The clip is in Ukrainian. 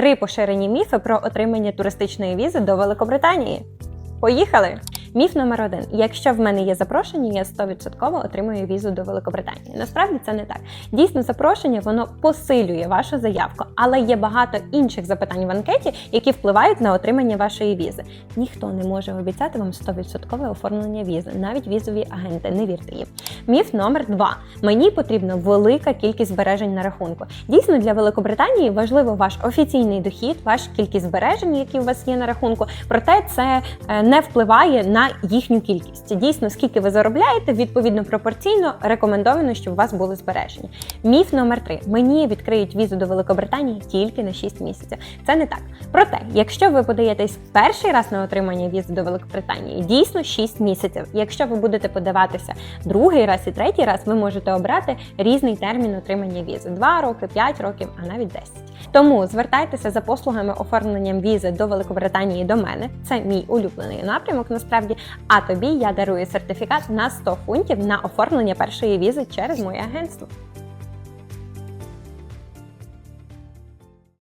Три поширені міфи про отримання туристичної візи до Великобританії. Поїхали! Міф номер один: якщо в мене є запрошення, я 100% отримую візу до Великобританії. Насправді це не так. Дійсно, запрошення воно посилює вашу заявку, але є багато інших запитань в анкеті, які впливають на отримання вашої візи. Ніхто не може обіцяти вам 100% оформлення візи, навіть візові агенти. Не вірте їм. Міф номер два: мені потрібна велика кількість збережень на рахунку. Дійсно, для Великобританії важливо ваш офіційний дохід, ваша кількість збережень, які у вас є на рахунку. Проте це е, не впливає на їхню кількість. Дійсно, скільки ви заробляєте, відповідно пропорційно рекомендовано, щоб у вас були збережені. Міф номер три: мені відкриють візу до Великобританії тільки на 6 місяців. Це не так. Проте, якщо ви подаєтесь перший раз на отримання візи до Великобританії, дійсно 6 місяців. Якщо ви будете подаватися другий раз і третій раз, ви можете обрати різний термін отримання візи: 2 роки, 5 років, а навіть 10. Тому звертайтеся за послугами оформленням візи до Великобританії до мене. Це мій улюблений напрямок. Насправді, а тобі я дарую сертифікат на 100 фунтів на оформлення першої візи через моє агентство.